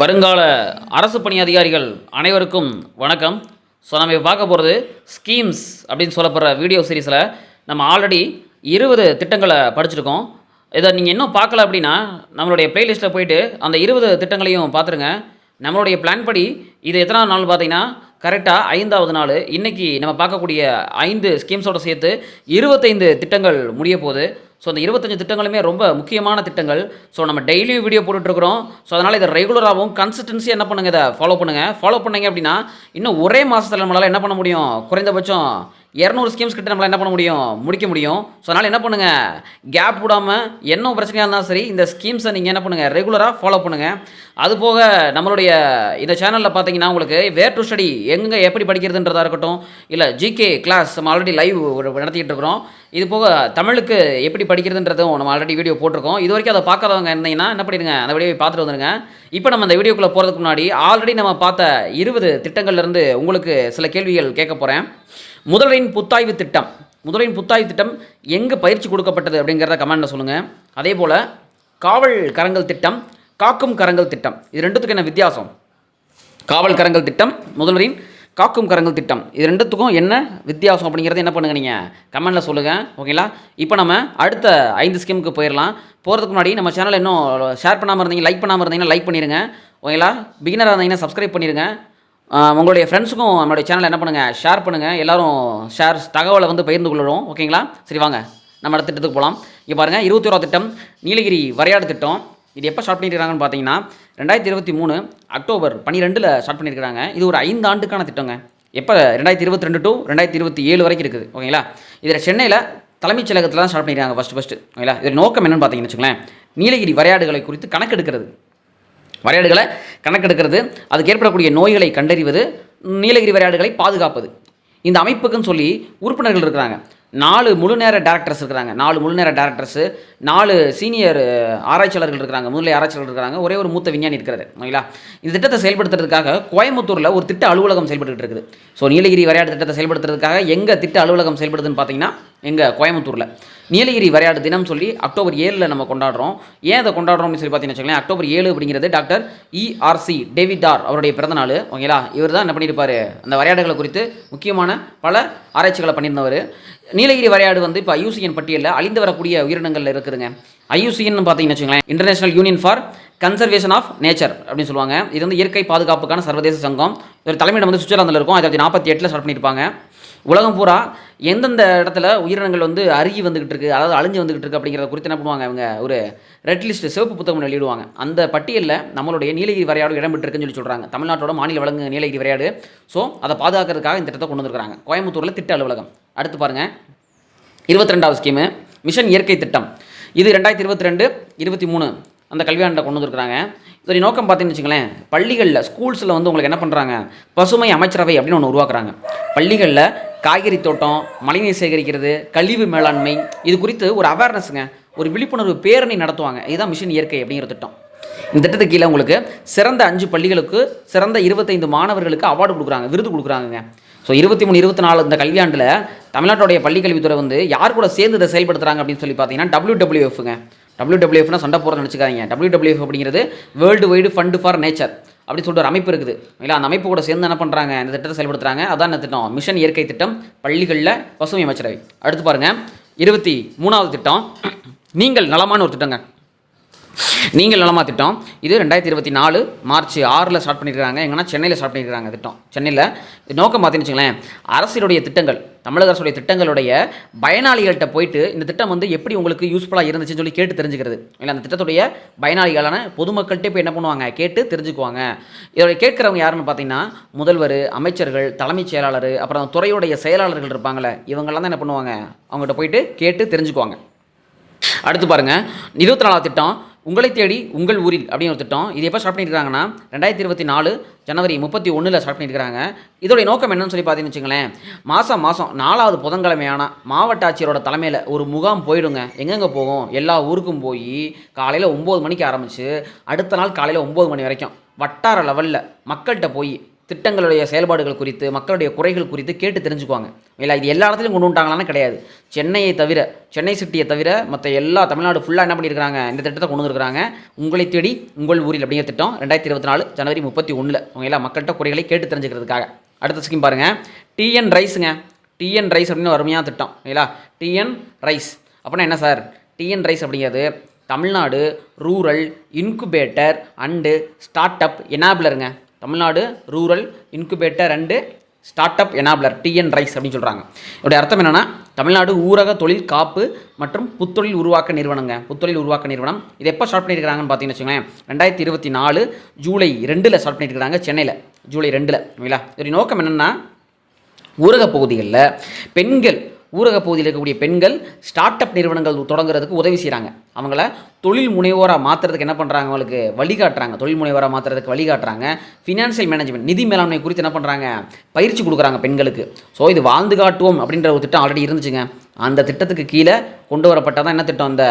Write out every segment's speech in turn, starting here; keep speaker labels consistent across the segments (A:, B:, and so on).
A: வருங்கால அரசு பணி அதிகாரிகள் அனைவருக்கும் வணக்கம். ஸோ நம்ம பார்க்க போகிறது ஸ்கீம்ஸ் அப்படின்னு சொல்லப்படுற வீடியோ சீரிஸில் நம்ம ஆல்ரெடி இருபது திட்டங்களை படிச்சிருக்கோம். இதை நீங்கள் இன்னும் பார்க்கல அப்படின்னா நம்மளுடைய ப்ளேலிஸ்ட்டில் போயிட்டு அந்த இருபது திட்டங்களையும் பார்த்துருங்க. நம்மளுடைய பிளான் படி இது எத்தனாவது நாள் பார்த்தீங்கன்னா கரெக்டாக ஐந்தாவது நாள். இன்றைக்கி நம்ம பார்க்கக்கூடிய ஐந்து ஸ்கீம்ஸோட சேர்த்து இருபத்தைந்து திட்டங்கள் முடிய போகுது. ஸோ அந்த இருபத்தஞ்சு திட்டங்களுமே ரொம்ப முக்கியமான திட்டங்கள். ஸோ நம்ம டெய்லியும் வீடியோ போட்டுட்ருக்குறோம். ஸோ அதனால் இதை ரெகுலராகவும் கன்சிஸ்டன்சி என்ன பண்ணுங்கள் இதை ஃபாலோ பண்ணுங்கள் ஃபாலோ பண்ணீங்க அப்படின்னா இன்னும் ஒரே மாதத்தில் நம்மளால் என்ன பண்ண முடியும்? குறைந்தபட்சம் இரநூறு ஸ்கீம்ஸ் கிட்ட நம்மளால் என்ன பண்ண முடியும்? முடிக்க முடியும். ஸோ அதனால் என்ன பண்ணுங்கள் கேப் விடாமல் என்ன பிரச்சனையாக இருந்தாலும் சரி இந்த ஸ்கீம்ஸை நீங்கள் என்ன பண்ணுங்கள் ரெகுலராக ஃபாலோ பண்ணுங்கள் அது போக நம்மளுடைய இந்த சேனலில் பார்த்தீங்கன்னா உங்களுக்கு வேர் டு ஸ்டடி எங்கே எப்படி படிக்கிறதுன்றதாக இருக்கட்டும் இல்லை ஜிகே கிளாஸ் நம்ம ஆல்ரெடி லைவ் நடத்திக்கிட்டு இருக்கிறோம். இது போக தமிழுக்கு எப்படி படிக்கிறதுன்றதும் நம்ம ஆல்ரெடி வீடியோ போட்டிருக்கோம். இது வரைக்கும் அதை பார்க்காதவங்க இருந்தீங்கன்னா என்ன பண்ணிடுங்க? அந்த வீடியோ பார்த்துட்டு வந்துருங்க. இப்போ நம்ம அந்த வீடியோக்குள்ளே போகிறதுக்கு முன்னாடி ஆல்ரெடி நம்ம பார்த்த இருபது திட்டங்கள்லேருந்து உங்களுக்கு சில கேள்விகள் கேட்க போகிறேன் முதலின் புத்தாய்வு திட்டம். முதலின் புத்தாய்வு திட்டம் எங்கே பயிற்சி கொடுக்கப்பட்டது அப்படிங்கிறத கமெண்டில் சொல்லுங்கள் அதே போல் காவல் கரங்கள் திட்டம் காக்கும் கரங்கள் திட்டம். இது ரெண்டுத்துக்கு என்ன வித்தியாசம்? காவல் கரங்கள் திட்டம் முதல்வரின் காக்கும் கரங்கள் திட்டம். இது ரெண்டுத்துக்கும் என்ன வித்தியாசம் அப்படிங்கிறத என்ன பண்ணுங்கள் நீங்கள் கமெண்ட்டில் சொல்லுங்கள் ஓகேங்களா? இப்போ நம்ம அடுத்த ஐந்து ஸ்கீமுக்கு போயிடலாம் போகிறதுக்கு முன்னாடி நம்ம சேனலை இன்னும் ஷேர் பண்ணாமல் இருந்தீங்க லைக் பண்ணாமல் இருந்தீங்கன்னா லைக் பண்ணிடுங்க ஓகேங்களா? பிகினராக இருந்தீங்கன்னா சப்ஸ்கிரைப் பண்ணிடுங்க உங்களுடைய ஃப்ரெண்ட்ஸுக்கும் நம்மளுடைய சேனலை என்ன பண்ணுங்கள் ஷேர் பண்ணுங்கள் எல்லாரும் ஷேர் தகவலை வந்து பகிர்ந்து கொள்ளுறோம் ஓகேங்களா? சரி வாங்க. நம்ம அடுத்த திட்டத்துக்கு போகலாம் இங்கே பாருங்கள் இருபத்தி ஓராவது திட்டம் நீலகிரி வரையாடு திட்டம். இது எப்போ ஸ்டார்ட் பண்ணியிருக்காங்கன்னு பார்த்தீங்கன்னா ரெண்டாயிரத்தி இருபத்தி மூணு அக்டோபர் பன்னிரெண்டில் ஸ்டார்ட் பண்ணியிருக்காங்க இது ஒரு ஐந்து ஆண்டுக்கான திட்டங்க. எப்போ? ரெண்டாயிரத்தி இருபத்தி ரெண்டு டு ரெண்டாயிரத்தி இருபத்தி ஏழு வரைக்கும் இருக்குது. ஓகேங்களா? இதில் சென்னையில் தலைமைச் செயலகத்தில் தான் ஸ்டார்ட் பண்ணியிருக்காங்க ஃபஸ்ட்டு ஃபஸ்ட்டு ஓகேங்களா? இதில் நோக்கம் என்னென்னு பார்த்தீங்கன்னு வச்சுங்களேன் நீலகிரி வரையாடுகளை குறித்து கணக்கெடுக்கிறது. வரையாடுகளை கணக்கெடுக்கிறது. அதுக்கு ஏற்படக்கூடிய நோய்களை கண்டறிவது நீலகிரி வரையாடுகளை பாதுகாப்பது. இந்த அமைப்புக்குன்னு சொல்லி உறுப்பினர்கள் இருக்கிறாங்க. நாலு முழு நேர டேரக்டர்ஸ் இருக்கிறாங்க. நாலு முழு நேர டேரக்டர்ஸு நாலு சீனியர் ஆராய்ச்சியாளர்கள் இருக்கிறாங்க. முன்னிலை ஆராய்ச்சியாளர்கள் இருக்கிறாங்க. ஒரே ஒரு மூத்த விஞ்ஞானி இருக்கிறது ஓகேங்களா? இந்த திட்டத்தை செயல்படுத்துறதுக்காக கோயம்புத்தூரில் ஒரு திட்ட அலுவலகம் செயல்பட்டு இருக்குது. ஸோ நீலகிரி வரையாடு திட்டத்தை செயல்படுத்துறதுக்காக எங்கள் திட்ட அலுவலகம் செயல்படுதுன்னு பார்த்தீங்கன்னா எங்கள் கோயம்புத்தூரில். நீலகிரி வரையாடு தினம் சொல்லி அக்டோபர் ஏழில் நம்ம கொண்டாடுறோம். ஏன் அதை கொண்டாடுறோம் அப்படின்னு சொல்லி பார்த்தீங்கன்னு வச்சுக்கோங்களேன் அக்டோபர் ஏழு அப்படிங்கிறது டாக்டர் இஆர்சி டேவிட் ஆர் அவருடைய பிறந்தநாள். ஓகேங்களா? இவர் தான் என்ன பண்ணியிருப்பார்? அந்த வரையாடுகளை குறித்து முக்கியமான பல ஆராய்ச்சிகளை பண்ணியிருந்தவர். நீலகிரி வரையாடு வந்து இப்போ ஐயூசிஎன் பட்டியலில் அழிந்து வரக்கூடிய உயிரினங்கள் இருக்குதுங்க. ஐயூசிஎன் பார்த்தீங்கன்னு வச்சுங்களேன் International Union for Conservation of Nature அப்படின்னு சொல்லுவாங்க. இது வந்து இயற்கை பாதுகாப்புக்கான சர்வதேச சங்கம். ஒரு தலைமையிடம் வந்து சுவிட்சர்லாந்தில் இருக்கும். ஆயிரத்தி நாற்பத்தி எட்டில் ஸ்டார்ட் பண்ணியிருப்பாங்க. உலகம் பூரா எந்தெந்த இடத்துல உயிரினங்கள் வந்து அருகி வந்துகிட்டு இருக்கு அதாவது அழிஞ்சு வந்துகிட்டு இருக்கு அப்படிங்கிறத குறித்து என்ன பண்ணுவாங்க அவங்க ஒரு ரெட் லிஸ்ட் சிவப்பு புத்தகம் வெளியிடுவாங்க. அந்த பட்டியலில் நம்மளுடைய நீலகிரி வரையாடு இடம்பெற்றிருக்குன்னு சொல்லி சொல்கிறாங்க தமிழ்நாட்டோட மாநில வழங்கு நீலகிரி வரையாடு. ஸோ அதை பாதுகாக்கிறதுக்காக இந்த திட்டத்தை கொண்டு வந்திருக்காங்க கோயம்புத்தூரில் திட்ட அலுவலகம். அடுத்து பாருங்கள் இருபத்தி ரெண்டாவது ஸ்கீமு மிஷன் இயற்கை திட்டம். இது ரெண்டாயிரத்தி இருபத்தி ரெண்டு இருபத்தி மூணு அந்த கல்வியாண்டை கொண்டு வந்துருக்குறாங்க. இதோடைய நோக்கம் பார்த்தீங்கன்னு வச்சுங்களேன் பள்ளிகளில் ஸ்கூல்ஸில் வந்து உங்களுக்கு என்ன பண்ணுறாங்க பசுமை அமைச்சரவை அப்படின்னு ஒன்று உருவாக்குறாங்க. பள்ளிகளில் காய்கறி தோட்டம் மழைநீர் சேகரிக்கிறது கழிவு மேலாண்மை இது குறித்து ஒரு அவேர்னஸுங்க ஒரு விழிப்புணர்வு பேரணி நடத்துவாங்க. இதுதான் மிஷின் இயற்கை அப்படிங்கிற திட்டம். இந்த திட்டத்துக்கு கீழே உங்களுக்கு சிறந்த அஞ்சு பள்ளிகளுக்கு சிறந்த இருபத்தைந்து மாணவர்களுக்கு அவார்டு கொடுக்குறாங்க விருது கொடுக்குறாங்கங்க. ஸோ இருபத்தி மூணு இருபத்தி நாலு இந்த கல்வியாண்டில் தமிழ்நாட்டுடைய பள்ளிக்கல்வித்துறை வந்து யார் கூட சேர்ந்து இதை செயல்படுத்துறாங்க அப்படின்னு சொல்லி பார்த்தீங்கன்னா டபிள்யூடபிள்யூஎஃப்ங்க டபிள்யூடபிள்யூஎஃப்னா சண்டை போகிறத நினச்சிக்காதீங்க. டபிள்யூடபிள்யூஎஃப் அப்படிங்கிறது world wide fund for nature அப்படின்னு சொல்லிட்டு ஒரு அமைப்பு இருக்குது. இல்லை அந்த அமைப்பு கூட சேர்ந்து என்ன பண்ணுறாங்க இந்த திட்டத்தை செயல்படுத்துகிறாங்க அதான் இந்த திட்டம். மிஷன் இயற்கை திட்டம் பள்ளிகளில் பசுமை அமைச்சரவை. அடுத்து பாருங்கள் இருபத்தி மூணாவது திட்டம். நீங்கள் நலமான ஒரு திட்டங்க. நீங்கள் நலமா திட்டம். இது ரெண்டாயிரத்தி இருபத்தி நாலு மார்ச் ஆறில் ஸ்டார்ட் பண்ணியிருக்காங்க எங்கன்னா சென்னையில் ஸ்டார்ட் பண்ணியிருக்காங்க திட்டம். சென்னையில் நோக்கம் பார்த்தீங்கன்னு வச்சுங்களேன் அரசினுடைய திட்டங்கள் தமிழக அரசுடைய திட்டங்களுடைய பயனாளிகள்கிட்ட போயிட்டு இந்த திட்டம் வந்து எப்படி உங்களுக்கு யூஸ்ஃபுல்லாக இருந்துச்சுன்னு சொல்லி கேட்டு தெரிஞ்சுக்கிறது. இல்லை அந்த திட்டத்துடைய பயனாளிகளான பொதுமக்கள்கிட்ட போய் என்ன பண்ணுவாங்க? கேட்டு தெரிஞ்சுக்குவாங்க. இதோட கேட்குறவங்க யாருன்னு பார்த்தீங்கன்னா முதல்வர் அமைச்சர்கள் தலைமைச் செயலாளர் அப்புறம் துறையுடைய செயலாளர்கள் இருப்பாங்களே இவங்கெல்லாம் தான் என்ன பண்ணுவாங்க? அவங்ககிட்ட போயிட்டு கேட்டு தெரிஞ்சுக்குவாங்க. அடுத்து பாருங்கள் இருபத்தி நாலாவது திட்டம் உங்களை தேடி உங்கள் ஊரில் அப்படின்னு ஒரு திட்டம். இது எப்போ ஸ்டார்ட் பண்ணியிருக்காங்கன்னா ரெண்டாயிரத்தி இருபத்தி நாலு ஜனவரி முப்பத்தி ஒன்றில் ஸ்டார்ட் பண்ணியிருக்காங்க இதோடைய நோக்கம் என்னன்னு சொல்லி பார்த்தீங்கன்னு வச்சுங்களேன் மாதம் மாதம் நாலாவது புதன்கிழமையான மாவட்ட ஆட்சியரோட தலைமையில் ஒரு முகாம் போயிடுங்க. எங்கெங்கே போகும்? எல்லா ஊருக்கும் போய் காலையில் ஒம்பது மணிக்கு ஆரம்பித்து அடுத்த நாள் காலையில் ஒம்பது மணி வரைக்கும். வட்டார லெவலில் மக்கள்கிட்ட போய் திட்டங்களுடைய செயல்பாடுகள் குறித்து மக்களுடைய குறைகள் குறித்து கேட்டு தெரிஞ்சுக்குவாங்க. இல்லை இது எல்லா இடத்துலையும் கொண்டு வந்துட்டாங்களான்னு கிடையாது. சென்னையை தவிர சென்னை சிட்டியை தவிர மற்ற எல்லா தமிழ்நாடு ஃபுல்லாக என்ன பண்ணியிருக்காங்க இந்த திட்டத்தை கொண்டு வந்திருக்காங்க உங்களை தேடி உங்கள் ஊரில் அப்படிங்கிற திட்டம் ரெண்டாயிரத்தி இருபத்தி நாலு ஜனவரி முப்பத்தி ஒன்றில் அவங்க எல்லா மக்கள்கிட்ட குறைகளை கேட்டு தெரிஞ்சுக்கிறதுக்காக. அடுத்த ஸ்கீம் பாருங்கள் டிஎன் ரைஸுங்க டிஎன் ரைஸ் அப்படின்னு அருமையான திட்டம். இல்லைங்களா டிஎன் ரைஸ் அப்படின்னா என்ன சார்? டிஎன் ரைஸ் அப்படிங்கிறது Tamil Nadu rural incubator and start up எனாபிளருங்க Tamil Nadu rural incubator and start up enabler TN RISE அப்படின்னு சொல்கிறாங்க இதோடைய அர்த்தம் என்னென்னா தமிழ்நாடு ஊரக தொழில் காப்பு மற்றும் புத்தொழில் உருவாக்க நிறுவனங்க. புத்தொழில் உருவாக்க நிறுவனம். இது எப்போ ஸ்டார்ட் பண்ணியிருக்காங்கன்னு பார்த்தீங்கன்னு வச்சுக்கோங்களேன் ரெண்டாயிரத்தி இருபத்தி நாலு ஜூலை ரெண்டில் ஸ்டார்ட் பண்ணியிருக்காங்க சென்னையில். ஜூலை ரெண்டில் ஓகேங்களா இதோடைய நோக்கம் என்னென்னா ஊரக பகுதிகளில் பெண்கள் ஊரக பகுதியில் இருக்கக்கூடிய பெண்கள் ஸ்டார்ட் அப் நிறுவனங்கள் தொடங்குறதுக்கு உதவி செய்கிறாங்க அவங்கள தொழில் முனைவோராக மாற்றுறதுக்கு என்ன பண்ணுறாங்க அவங்களுக்கு வழிகாட்டுறாங்க தொழில் முனைவோராக மாற்றுறதுக்கு வழிகாட்டுறாங்க ஃபினான்ஷியல் மேனேஜ்மெண்ட் நிதி மேலாண்மை குறித்து என்ன பண்ணுறாங்க பயிற்சி கொடுக்குறாங்க பெண்களுக்கு. ஸோ இது வாழ்ந்து காட்டுவோம் அப்படின்ற ஒரு திட்டம் ஆல்ரெடி இருந்துச்சுங்க. அந்த திட்டத்துக்கு கீழே கொண்டு வரப்பட்டால் தான் என்ன திட்டம்? அந்த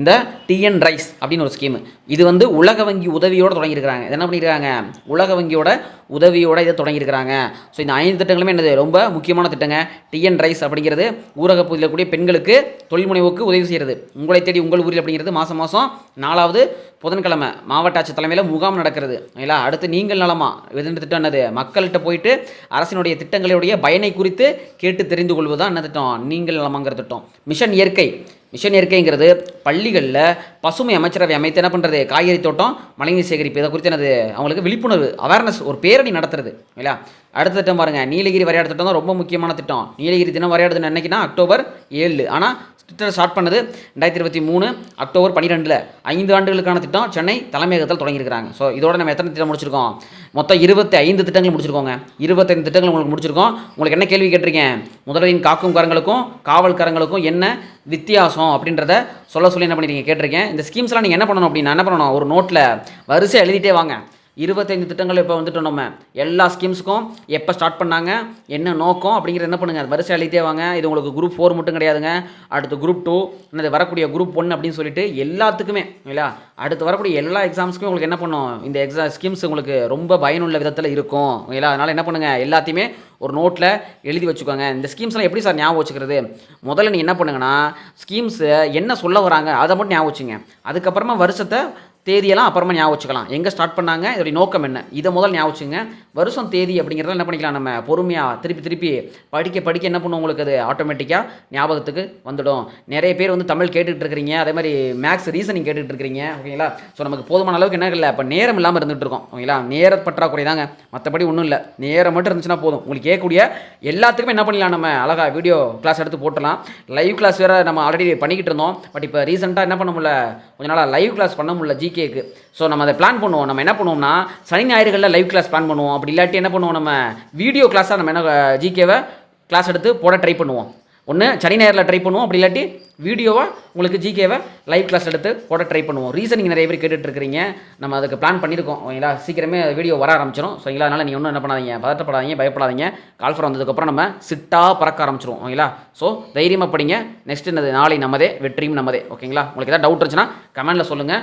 A: இந்த டிஎன் ரைஸ் அப்படின்னு ஒரு ஸ்கீமு இது வந்து உலக வங்கி உதவியோடு தொடங்கியிருக்கிறாங்க. இது என்ன பண்ணியிருக்காங்க? உலக வங்கியோட உதவியோட இதை தொடங்கியிருக்கிறாங்க. ஸோ இந்த ஐந்து திட்டங்களுமே என்னது? ரொம்ப முக்கியமான திட்டங்க. டிஎன் ரைஸ் அப்படிங்கிறது ஊரக பகுதியில் கூடிய பெண்களுக்கு தொழில் முனைவுக்கு உதவி செய்கிறது உங்களை தேடி உங்கள் ஊரில் அப்படிங்கிறது மாதம் மாதம் நாலாவது புதன்கிழமை மாவட்ட ஆட்சி தலைமையில் முகாம் நடக்கிறது. இல்லை அடுத்து நீங்கள் நலமா? இது திட்டம் என்னது? மக்கள்கிட்ட போயிட்டு அரசினுடைய திட்டங்களுடைய பயனை குறித்து கேட்டு தெரிந்து கொள்வது தான் என்ன திட்டம்? நீங்கள் நலமாங்கிற திட்டம். மிஷன் இயற்கை. மிஷன் இயற்கைங்கிறது பள்ளிகளில் பசுமை அமைச்சரவை அமைத்து என்ன பண்ணுறது காய்கறி தோட்டம் மழைநீர் சேகரிப்பு இதை குறித்து என்னது? அவங்களுக்கு விழிப்புணர்வு அவேர்னஸ் ஒரு பேரணி நடத்துறது இல்லையா? அடுத்த திட்டம் பாருங்கள் நீலகிரி வரையாடு திட்டம் தான் ரொம்ப முக்கியமான திட்டம். நீலகிரி தினம் வரையாடுதுன்னு என்னைக்குன்னா அக்டோபர் ஏழு. ஆனால் திட்டம் ஸ்டார்ட் பண்ணது ரெண்டாயிரத்தி இருபத்தி மூணு அக்டோபர் பன்னிரெண்டில். ஐந்து ஆண்டுகளுக்கான திட்டம் சென்னை தலைமையகத்தில் தொடங்கியிருக்கிறாங்க. ஸோ இதோட நம்ம எத்தனை திட்டம் முடிச்சிருக்கோம்? மொத்தம் இருபத்தி ஐந்து திட்டங்கள் முடிச்சிருக்கோங்க. இருபத்தைந்து திட்டங்கள் உங்களுக்கு முடிச்சிருக்கோம். உங்களுக்கு என்ன கேள்வி கேட்டிருக்கேன் முதலின் காக்கும் கரங்களுக்கும் காவல்காரங்களுக்கும் என்ன வித்தியாசம் அப்படின்றத சொல்ல சொல்லி என்ன பண்ணிருக்கீங்க? கேட்டிருக்கேன். இந்த ஸ்கீம்ஸ்லாம் நீங்கள் என்ன பண்ணணும் அப்படின்னா என்ன பண்ணணும்? ஒரு நோட்டில் வரிசை எழுதிட்டே வாங்க. இருபத்தைந்து திட்டங்கள் இப்போ வந்துட்டோம் நம்ம. எல்லா ஸ்கீம்ஸுக்கும் எப்போ ஸ்டார்ட் பண்ணாங்க என்ன நோக்கம் அப்படிங்கிற என்ன பண்ணுங்கள் வரிசை அழித்தே வாங்க. இது உங்களுக்கு குரூப் ஃபோர் மட்டும் கிடையாதுங்க. அடுத்து குரூப் டூ என்னது வரக்கூடிய குரூப் ஒன் அப்படின்னு சொல்லிட்டு எல்லாத்துக்குமே இல்லையா? அடுத்து வரக்கூடிய எல்லா எக்ஸாம்ஸ்க்குமே உங்களுக்கு என்ன பண்ணும்? இந்த எக்ஸாம் ஸ்கீம்ஸ் உங்களுக்கு ரொம்ப பயனுள்ள விதத்தில் இருக்கும். இல்லையா? அதனால் என்ன பண்ணுங்கள் எல்லாத்தையுமே ஒரு நோட்டில் எழுதி வச்சுக்கோங்க. இந்த ஸ்கீம்ஸ்லாம் எப்படி சார் ஞாபகம் வச்சுக்கிறது? முதல்ல நீங்கள் என்ன பண்ணுங்கன்னா ஸ்கீம்ஸு என்ன சொல்ல வராங்க அதை மட்டும் ஞாபகம் வச்சுங்க. அதுக்கப்புறமா வருஷத்தை தேதியெல்லாம் அப்புறமா ஞாபகம் வச்சுக்கலாம். எங்கே ஸ்டார்ட் பண்ணாங்க? இதோடைய நோக்கம் என்ன? இதை முதல் ஞாபகம் வச்சுங்க. வருஷம் தேதி அப்படிங்கிறத என்ன பண்ணிக்கலாம்? நம்ம பொறுமையாக திருப்பி திருப்பி படிக்க படிக்க என்ன பண்ணும் உங்களுக்கு அது ஆட்டோமேட்டிக்காக ஞாபகத்துக்கு வந்துடும். நிறைய பேர் வந்து தமிழ் கேட்டுகிட்டு இருக்கிறீங்க. அதே மாதிரி மேக்ஸ் ரீசனிங் கேட்டுகிட்டு இருக்கிறீங்க. ஓகேங்களா? ஸோ நமக்கு போதுமான அளவுக்கு என்ன இல்லை இப்போ நேரம் இல்லாமல் இருந்துகிட்டு இருக்கோம். ஓகேங்களா? நேர பற்றாக்குறை தாங்க. மற்றபடி ஒன்றும் இல்லை. நேரம் மட்டும் இருந்துச்சுன்னா போதும். உங்களுக்கு கேட்கக்கூடிய எல்லாத்துக்குமே என்ன பண்ணலாம் நம்ம அழகாக வீடியோ கிளாஸ் எடுத்து போட்டலாம் லைவ் கிளாஸ் வேறு நம்ம ஆல்ரெடி பண்ணிக்கிட்டு இருந்தோம். பட் இப்போ ரீசெண்டாக என்ன பண்ண முடியல? கொஞ்ச நாளாக லைவ் கிளாஸ் பண்ண முடியல. ஜிகேக்கு ஸோ நம்ம அதை பிளான் பண்ணுவோம். நம்ம என்ன பண்ணுவோம்னா சனி ஞாயிறுகளில் லைவ் கிளாஸ் பிளான் பண்ணுவோம். அப்படி இல்லாட்டி என்ன பண்ணுவோம் நம்ம வீடியோ கிளாஸாக நம்ம என்ன ஜிகேவை கிளாஸ் எடுத்து போட ட்ரை பண்ணுவோம். ஒன்று சனி ஞாயிறில் ட்ரை பண்ணுவோம். அப்படி இல்லாட்டி வீடியோவாக உங்களுக்கு ஜிகேவை லைவ் கிளாஸ் எடுத்து போட ட்ரை பண்ணுவோம். ரீசனிங் நிறைய பேர் கேட்டுட்ருக்கிறீங்க. நம்ம அதுக்கு பிளான் பண்ணியிருக்கோம் ஓகேங்களா சீக்கிரமே வீடியோ வர ஆரம்பிச்சிடும் ஸோ ஓகேங்களா அதனால் நீங்கள் ஒன்றும் என்ன பண்ணாதீங்க. பதட்டப்படாதீங்க பயப்படாதீங்க. கால்ஃபர் வந்ததுக்கப்புறம் நம்ம சிட்டாக பறக்க ஆரம்பிச்சிரும். ஓகேங்களா? ஸோ தைரியமாக படிங்க. நெக்ஸ்ட் என்னது? நாளை நம்மதே வெற்றியும் நம்மதே ஓகேங்களா? உங்களுக்கு ஏதாவது டவுட் இருந்துச்சுன்னா கமெண்ட்டில் சொல்லுங்கள்